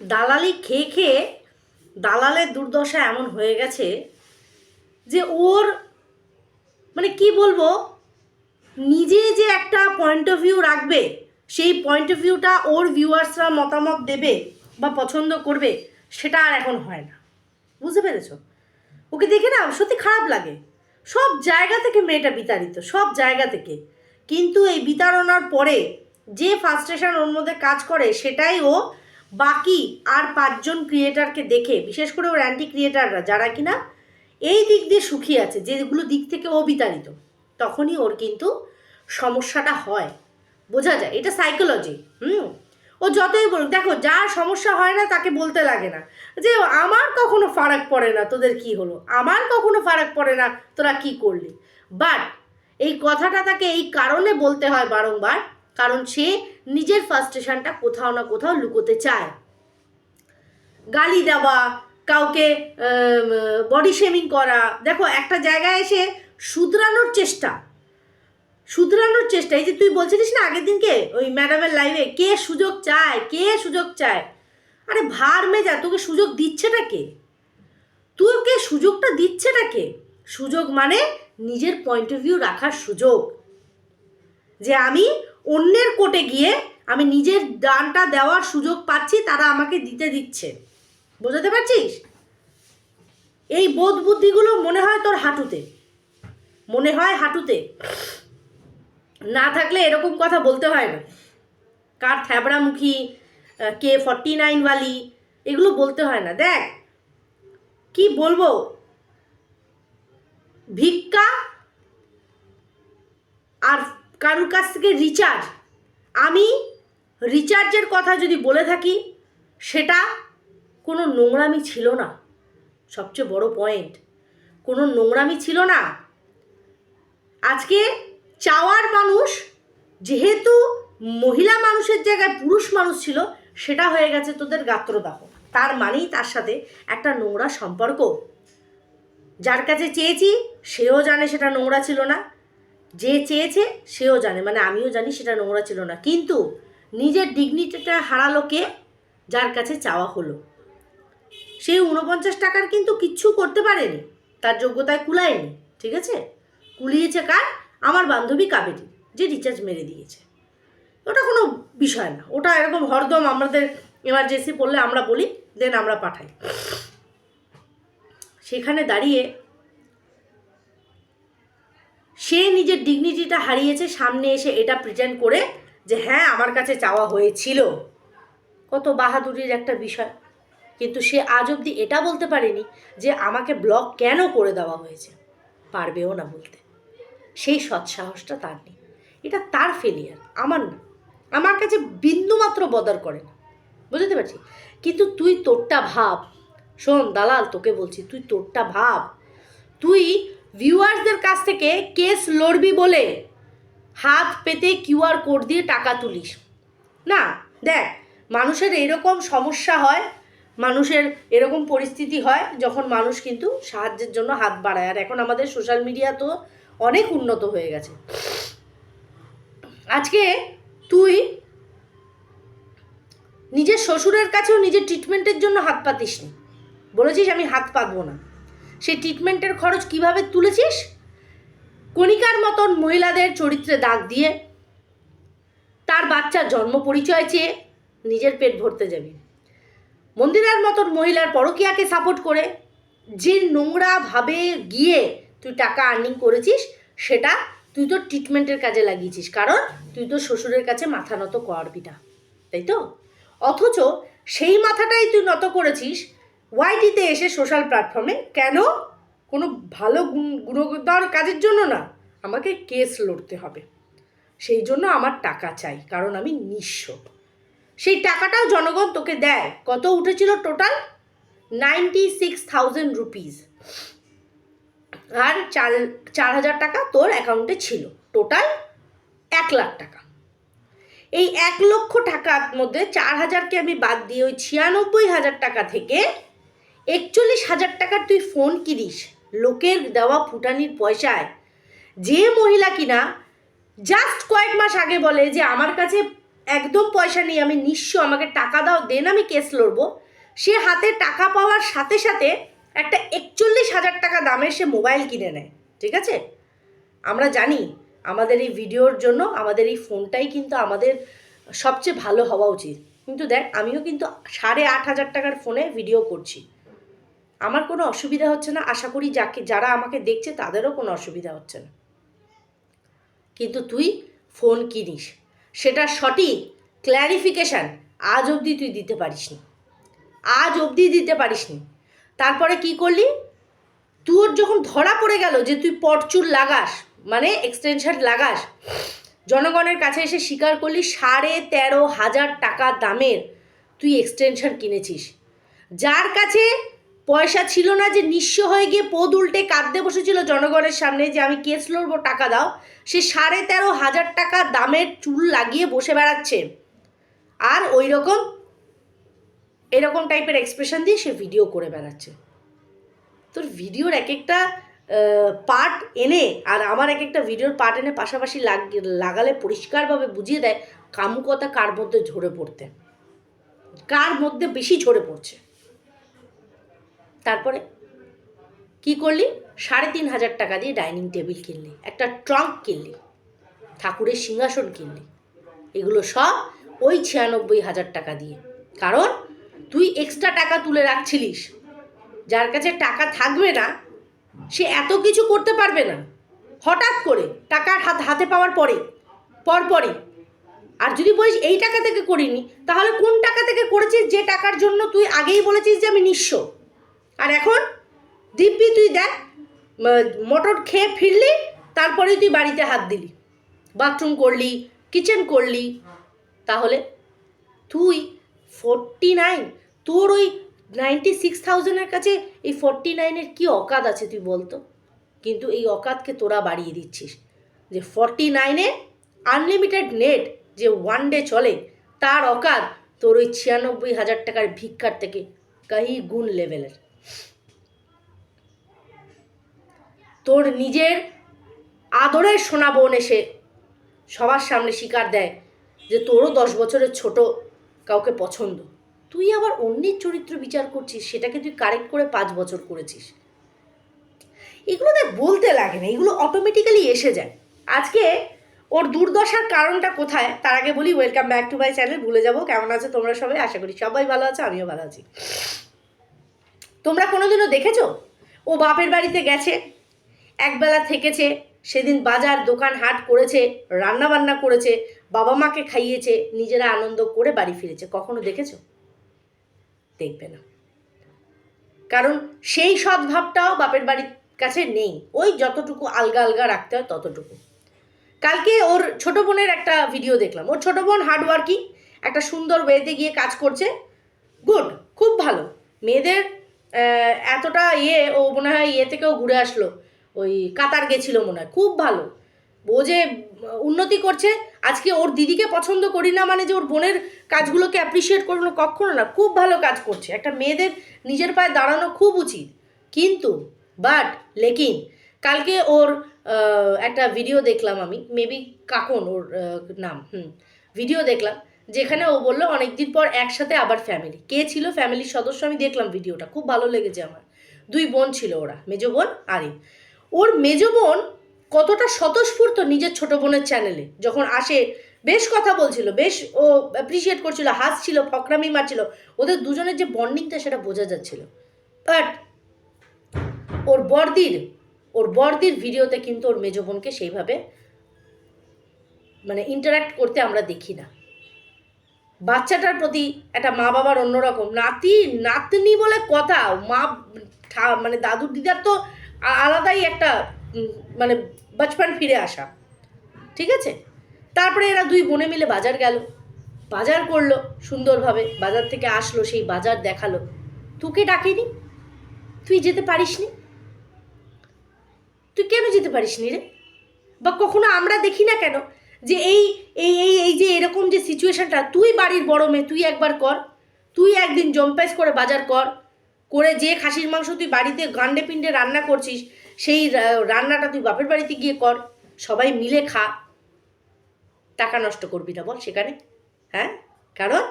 দালালি খেয়ে খেয়ে দালালের দুর্দশা এমন হয়ে গেছে যে ওর মানে কি বলব, নিজে যে একটা পয়েন্ট অফ ভিউ রাখবে, সেই পয়েন্ট অফ ভিউটা ওর ভিউয়ার্সরা মতামত দেবে বা পছন্দ করবে, সেটা আর এখন হয় না। বুঝতে পেরেছ? ওকে দেখে না সত্যি খারাপ লাগে। সব জায়গা থেকে মেয়েটা বিতাড়িত, সব জায়গা থেকে। কিন্তু এই বিতাড়নার পরে যে ফার্স্ট্রেশন ওর মধ্যে কাজ করে, সেটাই ও বাকি আর পাঁচজন ক্রিয়েটারকে দেখে, বিশেষ করে ওর অ্যান্টি ক্রিয়েটাররা যারা কিনা এই দিক দিয়ে সুখী আছে, যেগুলো দিক থেকে ও বিতাড়িত তখনই ওর কিন্তু সমস্যাটা হয়। বোঝা যায়? এটা সাইকোলজি হুম? ও যতই বলুক, দেখো, যার সমস্যা হয় না, তাকে বলতে লাগে না। যে, আমার কখনো ফারাক পড়ে না, তোদের কি হলো? আমার কখনো ফারাক পড়ে না, তোরা কি করলি? বাট এই কথাটা তাকে এই কারণে বলতে হয় বারংবার কারণ সে নিজের ফার্স্টেশনটা কোথাও না কোথাও লুকোতে চায়। গালি দেওয়া, কাউকে বডি শেমিং করা, দেখো একটা জায়গায় এসে শুধরানোর চেষ্টা। শুধরানোর চেষ্টা। এই যে তুই বলছিলিস না আগের দিনকে, ওই ম্যাডামের লাইভে কে সুযোগ চায়, কে সুযোগ চায়? আরে ভার মেজা তোকে সুযোগ দিচ্ছেটা কে? তোকে সুযোগটা দিচ্ছেটা কে? সুযোগ মানে নিজের পয়েন্ট অফ ভিউ রাখার সুযোগ। যে আমি অন্যের কোটে গিয়ে আমি নিজের দানটা দেওয়ার সুযোগ পাচ্ছি, তারা আমাকে দিতে দিচ্ছে। বোঝাতে পারছিস? এই বোধ বুদ্ধিগুলো মনে হয় তোর হাঁটুতে। মনে হয় হাঁটুতে। না থাকলে এরকম কথা বলতে হয় না। কার থ্যাবড়ামুখী কে ফর্টি নাইনওয়ালি এগুলো বলতে হয় না। দেখ, কি বলব? ভিক্ষা আর কারুর কাছ থেকে রিচার্জ আমি রিচার্জের কথা যদি বলে থাকি, সেটা কোনো নোংরামি ছিল না। সবচেয়ে বড় পয়েন্ট কোনো নোংরামি ছিল না। আজকে চাওয়ার মানুষ, যেহেতু মহিলা মানুষের জায়গায় পুরুষ মানুষ ছিল, সেটা হয়ে গেছে তোদের গাত্রদাহ। তার মানেই তার সাথে একটা নোংরা সম্পর্ক। যার কাছে চেয়েছি, সেও জানে সেটা নোংরা ছিল না। যে চেয়েছে, সেও জানে। মানে আমিও জানি সেটা নোংরা ছিল না। কিন্তু নিজের ডিগনিটিটা হারালো কে? যার কাছে চাওয়া হলো। সেই উনপঞ্চাশ টাকার কিন্তু কিচ্ছু করতে পারেনি। তার যোগ্যতায় কুলায়নি, ঠিক আছে? কুলিয়েছে কার? আমার বান্ধবী কাবেরী, যে রিচার্জ মেরে দিয়েছে। ওটা কোনো বিষয় না। ওটা এরকম হরদম আমাদের এমার্জেন্সি পড়লে আমরা বলি দেন আমরা পাঠাই। সেখানে দাঁড়িয়ে সে নিজের ডিগনিটিটা হারিয়েছে, সামনে এসে এটা প্রেজেন্ট করে যে হ্যাঁ আমার কাছে চাওয়া হয়েছিল। কত বাহাদুরির একটা বিষয়। কিন্তু সে আজ অবধি এটা বলতে পারেনি যে আমাকে ব্লক কেন করে দেওয়া হয়েছে। পারবেও না বলতে। সেই সৎসাহসটা তার নেই। এটা তার ফেলিয়ার আমার না। আমার কাছে বিন্দুমাত্র বদার করে না। বুঝতে পারছি? কিন্তু তুই তোরটা ভাব। শোন, দালাল, তোকে বলছি, তুই তোরটা ভাব। তুই ভিউয়ার্সদের কাছ থেকে কেস লড়বি বলে হাত পেতে কিউআর কোড দিয়ে টাকা তুলিস। না, দেখ, মানুষের এরকম সমস্যা হয়, মানুষের এরকম পরিস্থিতি হয় যখন মানুষ কিন্তু সাহায্যের জন্য হাত বাড়ায়। আর এখন আমাদের সোশ্যাল মিডিয়া তো অনেক উন্নত হয়ে গেছে। আজকে তুই নিজের শ্বশুরের কাছেও নিজের ট্রিটমেন্টের জন্য হাত পাতিস নি বলেছিস আমি হাত পাতবো না। সেই ট্রিটমেন্টের খরচ কীভাবে তুলেছিস? কণিকার মতন মহিলাদের চরিত্রে দাগ দিয়ে তার বাচ্চার জন্ম পরিচয় চেয়ে নিজের পেট ভরতে যাবি। মন্দিরার মতন মহিলার পরকীয়াকে সাপোর্ট করে যে নোংরাভাবে গিয়ে তুই টাকা আর্নিং করেছিস, সেটা তুই তো ট্রিটমেন্টের কাজে লাগিয়েছিস, কারণ তুই তো শ্বশুরের কাছে মাথা নত করবি না তাই তো? অথচ সেই মাথাটাই তুই নত করেছিস ওয়াইটিতে এসে সোশ্যাল প্ল্যাটফর্মে কেন কোনো ভালো গুণ গুণগর কাজের জন্য না আমাকে কেস লড়তে হবে। সেই জন্য আমার টাকা চাই, কারণ আমি নিঃস্ব। সেই টাকাটাও জনগণ তোকে দেয়। কত উঠেছিল total ninety six thousand rupees আর চার চার হাজার টাকা তোর অ্যাকাউন্টে ছিল। টোটাল এক লাখ টাকা। এই এক লক্ষ টাকার মধ্যে চার হাজারকে আমি বাদ দিয়ে ওই ছিয়ানব্বই হাজার টাকা থেকে একচল্লিশ হাজার টাকার তুই ফোন কিনিস। লোকের দেওয়া ফুটানির পয়সায়। যে মহিলা কিনা জাস্ট কয়েক মাস আগে বলে যে, আমার কাছে একদম পয়সা নেই, আমি নিঃস্ব আমাকে টাকা দাও, দেন আমি কেস লড়বো। সে হাতে টাকা পাওয়ার সাথে সাথে একটা একচল্লিশ হাজার টাকা দামের সে মোবাইল কিনে নেয়। ঠিক আছে? আমরা জানি আমাদের এই ভিডিওর জন্য আমাদের এই ফোনটাই কিন্তু আমাদের সবচেয়ে ভালো হওয়া উচিত। কিন্তু দেখ, আমিও কিন্তু সাড়ে আট হাজার টাকার ফোনে ভিডিও করছি। আমার কোনো অসুবিধা হচ্ছে না। আশা করি যাকে, যারা আমাকে দেখছে তাদেরও কোনো অসুবিধা হচ্ছে না। কিন্তু তুই ফোন কিনিস। সেটা সঠিক ক্ল্যারিফিকেশান আজ অবধি তুই দিতে পারিস নি আজ অবধি দিতে পারিস নি তারপরে কি করলি? তোর যখন ধরা পড়ে গেল যে তুই পরচুর লাগাস মানে এক্সটেনশন লাগাস, জনগণের কাছে এসে স্বীকার করলি সাড়ে তেরো হাজার টাকা দামের তুই এক্সটেনশন কিনেছিস। যার কাছে পয়সা ছিল না যে নিঃস্ব হয়ে গিয়ে পদ উল্টে কাঁদতে বসেছিল জনগণের সামনে যে আমি কেস লড়বো, টাকা দাও। সে সাড়ে তেরো হাজার টাকা দামের চুল লাগিয়ে বসে বেড়াচ্ছে। আর ওই রকম এরকম টাইপের এক্সপ্রেশন দিয়ে সে ভিডিও করে বেড়াচ্ছে। তোর ভিডিওর এক একটা পার্ট এনে, আর আমার এক একটা ভিডিওর পার্ট এনে পাশাপাশি লাগ- লাগালে পরিষ্কারভাবে বুঝিয়ে দেয় কামুকতা কার মধ্যে ঝরে পড়তে। কার মধ্যে বেশি ঝরে পড়ছে। তারপরে কি করলি? সাড়ে তিন হাজার টাকা দিয়ে ডাইনিং টেবিল কিনলি, একটা ট্রাঙ্ক কিনলি, ঠাকুরের সিংহাসন কিনলি। এগুলো সব ওই ছিয়ানব্বই হাজার টাকা দিয়ে। কারণ তুই এক্সট্রা টাকা তুলে রাখছিলিস। যার কাছে টাকা থাকবে না, সে এত কিছু করতে পারবে না। হঠাৎ করে টাকা হাত হাতে পাওয়ার পরে, পরপরই। আর যদি বলিস এই টাকা থেকে করিনি, তাহলে কোন টাকা থেকে করেছিস যে টাকার জন্য তুই আগেই বলেছিস যে আমি নিঃস্ব? আর এখন দিব্যি তুই দেখ মটর খেয়ে ফিরলি, তারপরেই তুই বাড়িতে হাত দিলি। বাথরুম করলি, কিচেন করলি। তাহলে তুই ফোরটি নাইন তোর ওই নাইনটি সিক্স থাউজেন্ডের কাছে এই ফোরটি নাইনের কী অকাত আছে তুই বলতো? কিন্তু এই অকাতকে তোরা বাড়িয়ে দিচ্ছিস। যে ফর্টি নাইনে আনলিমিটেড নেট যে ওয়ান ডে চলে, তার অকাত তোর ওই ছিয়ানব্বই হাজার টাকার ভিক্ষার থেকে কাহি গুণ লেভেলের তোর নিজের আদরের সোনা বোন এসে সবার সামনে স্বীকার দেয় যে তোরও দশ বছরের ছোট কাউকে পছন্দ। তুই আবার অন্যের চরিত্র বিচার করছিস, সেটাকে তুই কারেক্ট করে পাঁচ বছর করেছিস। এগুলো দেখ বলতে লাগে না, এগুলো অটোমেটিক্যালি এসে যায়। আজকে ওর দুর্দশার কারণটা কোথায়, তার আগে বলি welcome back to my channel ভুলে যাব, কেমন আছে তোমরা সবাই? আশা করি সবাই ভালো আছে, আমিও ভালো আছি। তোমরা কোনোদিনও দেখেছ? ও বাপের বাড়িতে গেছে। একবেলা থেকেছে, সেদিন বাজার, দোকান, হাট করেছে রান্না বান্না করেছে, বাবা মাকে খাইয়েছে, নিজেরা আনন্দ করে বাড়ি ফিরেছে। কখনো দেখেছ? দেখবে না। কারণ সেই সদ্ভাবটাও বাপের বাড়ির কাছে নেই। ওই যতটুকু আলগা আলগা রাখতে হয় ততটুকু। কালকে ওর ছোট বোনের একটা ভিডিও দেখলাম। ওর ছোট বোন হার্ডওয়ার্কিং একটা সুন্দর ওয়েতে গিয়ে কাজ করছে। গুড খুব ভালো। মেয়েদের এতটা ইয়ে ও মনে হয় ইয়ে থেকেও ঘুরে আসলো। ওই কাতার গেছিল মনে হয়। খুব ভালো। ও যে উন্নতি করছে, আজকে ওর দিদিকে পছন্দ করি না মানে যে ওর বোনের কাজগুলোকে অ্যাপ্রিসিয়েট করব কখনো না, খুব ভালো কাজ করছে। একটা মেয়েদের নিজের পায়ে দাঁড়ানো খুব উচিত। কিন্তু বাট লেকিন, কালকে ওর একটা ভিডিও দেখলাম আমি মেবি কাকন ওর নাম, হুম ভিডিও দেখলাম। যেখানে ও বলল, অনেকদিন পর একসাথে আবার ফ্যামিলি কে ছিল ফ্যামিলির সদস্য? আমি দেখলাম ভিডিওটা, খুব ভালো লেগেছে আমার। দুই বোন ছিল ওরা, মেজো বোন, আরিফ। ওর মেজো বোন কতটা স্বতঃস্ফূর্ত নিজের ছোট বোনের চ্যানেলে যখন আসে, বেশ কথা বলছিল, বেশ ও অ্যাপ্রিসিয়েট করছিল, হাসছিল, ফকরামি মারছিল। ওদের দুজনের যে বন্ডিংটা সেটা বোঝা যাচ্ছিল। বাট ওর বর্দির ওর বর্দির ভিডিওতে কিন্তু ওর মেজো বোনকে সেইভাবে মানে ইন্টারাক্ট করতে আমরা দেখি না। বাচ্চাটার প্রতি একটা মা বাবার অন্যরকম। নাতি, নাতনি বলে কথা। মা মানে দাদুর দিদার তো আলাদাই একটা মানে বাচপান ফিরে আসা। ঠিক আছে? তারপরে এরা দুই বোনে মিলে বাজার গেল। বাজার করল সুন্দরভাবে। বাজার থেকে আসলো, সেই বাজার দেখাল। তোকে ডাকেনি? তুই যেতে পারিসনি? তুই কেন যেতে পারিস নি রে? বা কখনো আমরা দেখি না কেন? যে এই এই এই এই যে এরকম যে সিচুয়েশনটা তুই বাড়ির বড় মেয়ে, তুই একবার কর। তুই একদিন জম্পেস করে বাজার কর। করে যে খাসির মাংস তুই বাড়িতে গান্ডে পিণ্ডে রান্না করছিস, সেই রান্নাটা তুই বাপের বাড়িতে গিয়ে কর। সবাই মিলে খা। টাকা নষ্ট করবি না বল সেখানে। হ্যাঁ? কারণ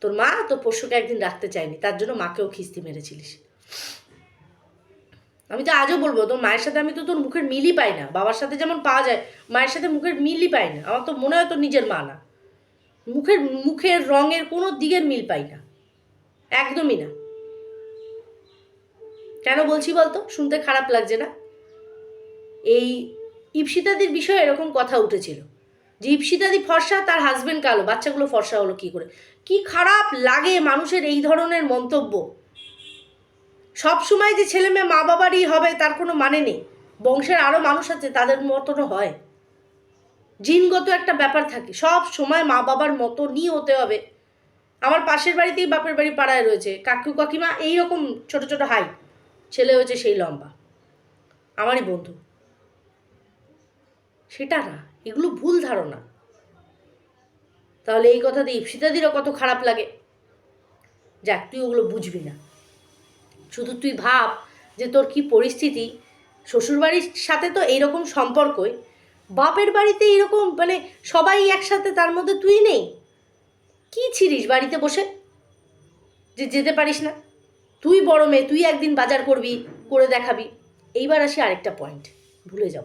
তোর মা তোর পশুকে একদিন রাখতে চায়নি, তার জন্য মাকেও খিস্তি মেরেছিলিস। আমি তো আজও বলব, তোর মায়ের সাথে আমি তো তোর মুখের মিলই পাই না। বাবার সাথে যেমন পাওয়া যায়, মায়ের সাথে মুখের মিলই পাই না। আমার তো মনে হয় তোর নিজের মা না। মুখের মুখের রঙের কোনো দিকের মিল পাই না। একদমই না। কেন বলছি বলতো? শুনতে খারাপ লাগছে না? এই ইপসিতাদির বিষয়ে এরকম কথা উঠেছিল যে ইপসিতাদি ফর্সা, তার হাজবেন্ড কালো, বাচ্চাগুলো ফর্সা হলো কি করে? কি খারাপ লাগে মানুষের এই ধরনের মন্তব্য? সব সময় যে ছেলে মেয়ে মা বাবারই হবে, তার কোনো মানে নেই। বংশের আরও মানুষ আছে, তাদের মতনও হয়। জিনগত একটা ব্যাপার থাকে। সব সময় মা বাবার মতনই হতে হবে। আমার পাশের বাড়িতেই বাপের বাড়ি পাড়ায় রয়েছে। কাকু কাকিমা এইরকম ছোট ছোট হাই। ছেলে হয়েছে সেই লম্বা। আমারই বন্ধু। সেটা না, এগুলো ভুল ধারণা। তাহলে এই কথাতে ইপসিতাদিরও কত খারাপ লাগে। যাক, তুই ওগুলো বুঝবি না। শুধু তুই ভাব যে তোর কি পরিস্থিতি? শ্বশুরবাড়ির সাথে তো এইরকম সম্পর্কই। বাপের বাড়িতে এরকম মানে সবাই একসাথে তার মধ্যে তুই নেই। কি ছিলিস বাড়িতে বসে? যে যেতে পারিস না। তুই বড় মেয়ে, তুই একদিন বাজার করবি, করে দেখাবি। এইবার আসি আরেকটা পয়েন্ট ভুলে যাব।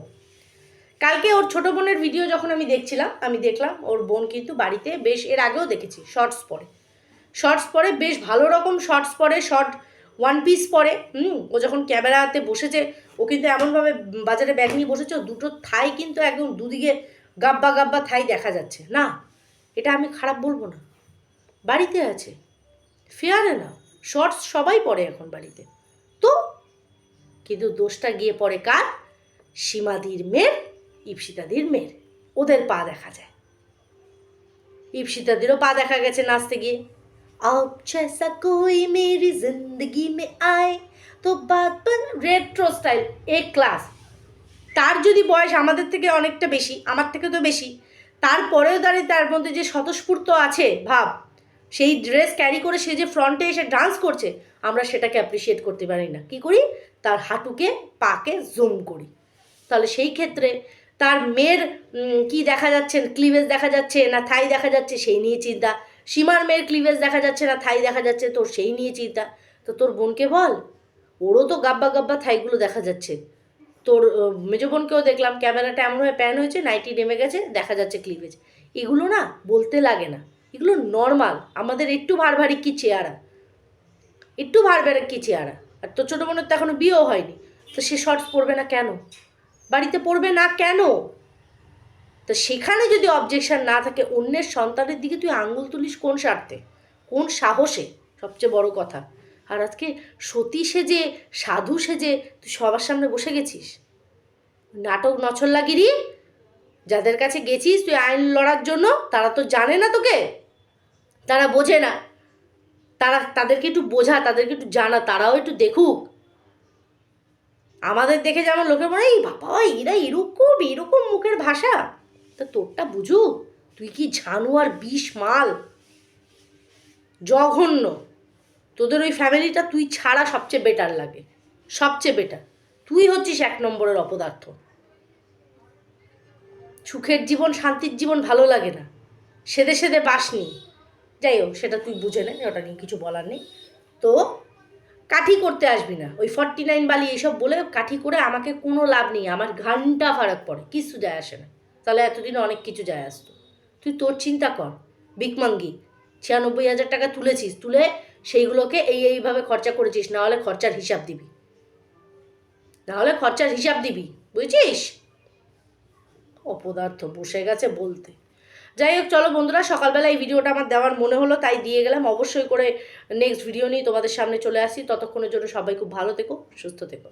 কালকে ওর ছোট বোনের ভিডিও যখন আমি দেখছিলাম, আমি দেখলাম ওর বোন কিন্তু বাড়িতে বেশ, এর আগেও দেখেছি শর্টস পরে। শর্টস পরে বেশ ভালো রকম শর্টস পরে শর্ট ওয়ান পিস পরে, হুম, ও যখন ক্যামেরাতে বসেছে, ও কিন্তু এমনভাবে বাজারে ব্যাগ নিয়ে বসেছে দুটো থাই কিন্তু একদম দুদিকে গাব্বা গাব্বা থাই দেখা যাচ্ছে। না, এটা আমি খারাপ বলব না। বাড়িতে আছে। ফেয়ারে না শর্টস সবাই পরে এখন বাড়িতে। তো? কিন্তু দোষটা গিয়ে পড়ে কার? সীমাদির মেয়ের, ইপসিতাদির মেয়ের। ওদের পা দেখা যায়। ইপসিতাদিরও পা দেখা গেছে নাচতে গিয়ে। अब जैसा कोई मेरी जिंदगी में आए তো বাদ রেট্রো স্টাইল এ ক্লাস তার যদি বয়স আমাদের থেকে অনেকটা বেশি আমার থেকে তো বেশি তারপরেও দাঁড়িয়ে তার মধ্যে যে স্বতঃস্ফূর্ত আছে ভাব সেই ড্রেস ক্যারি করে সে যে ফ্রন্টে এসে ডান্স করছে আমরা সেটাকে অ্যাপ্রিসিয়েট করতে পারি না কি করি তার হাঁটুকে পাকে জুম করি তাহলে সেই ক্ষেত্রে তার মেয়ের উম, কি দেখা যাচ্ছে ক্লিভেজ দেখা যাচ্ছে না থাই দেখা যাচ্ছে সেই নিয়ে চিন্তা সীমার মেয়ের ক্লিভেজ দেখা যাচ্ছে না, থাই দেখা যাচ্ছে, তোর সেই নিয়ে চিন্তা। তো তোর বোনকে বল, ওরও তো গাব্বা গাব্বা থাইগুলো দেখা যাচ্ছে। তোর মেজো বোনকেও দেখলাম, ক্যামেরাটা এমনভাবে প্যান হয়েছে নাইটি নেমে গেছে, দেখা যাচ্ছে ক্লিভেজ এগুলো না বলতে লাগে না, এগুলো নর্মাল আমাদের একটু ভার ভারী কি চেয়ারা একটু ভার ভারী কি চেয়ারা আর তোর ছোটো বোনের তো এখনও বিয়েও হয়নি, তো সে শর্টস পরবে না কেন? বাড়িতে পড়বে না কেন? তো সেখানে যদি অবজেকশন না থাকে, অন্যের সন্তানের দিকে তুই আঙুল তুলিস কোন স্বার্থে? কোন সাহসে? সবচেয়ে বড় কথা। আর আজকে সতী সেজে সাধু সেজে তুই সবার সামনে বসে গেছিস? নাটক নছল্লাগিরি যাদের কাছে গেছিস তুই আইন লড়ার জন্য, তারা তো জানে না তোকে। তারা বোঝে না। তারা, তাদেরকে একটু বোঝা, তাদেরকে একটু জানা, তারাও একটু দেখুক। আমাদের দেখে যেমন লোকে বলে, এই বাবা, এরা এরকম এরকম মুখের ভাষা। তা তোরটা বুঝুক তুই কি ঝানুয়ার বিষ মাল? জঘন্য। তোদের ওই ফ্যামিলিটা তুই ছাড়া সবচেয়ে বেটার লাগে। সবচেয়ে বেটার। তুই হচ্ছিস এক নম্বরের অপদার্থ। সুখের জীবন, শান্তির জীবন ভালো লাগে না। সেদে সেদে বাসনি যাই হোক, সেটা তুই বুঝে নে, ওটা নিয়ে কিছু বলার নেই। তো, কাঠি করতে আসবি না। ওই ফর্টি নাইন বালি এইসব বলে কাঠি করে আমাকে কোনো লাভ নেই। আমার ঘণ্টা ফারাক পড়ে। কিছু যায় আসে না। তাহলে এতদিন অনেক কিছু যায় আসতো। তুই তোর চিন্তা কর। বিকমাঙ্গি ছিয়ানব্বই হাজার টাকা তুলেছিস, তুলে সেইগুলোকে এই এইভাবে খরচা করেছিস, না হলে খরচার হিসাব দিবি। না হলে খরচার হিসাব দিবি, বুঝছিস? অপদার্থ বসে গেছে বলতে। যাই হোক, চলো বন্ধুরা, সকালবেলা এই ভিডিওটা আমার দেওয়ার মনে হলো, তাই দিয়ে গেলাম। অবশ্যই করে নেক্সট ভিডিও নিয়ে তোমাদের সামনে চলে আসি। ততক্ষণের জন্য সবাই খুব ভালো থেকো, সুস্থ থেকো।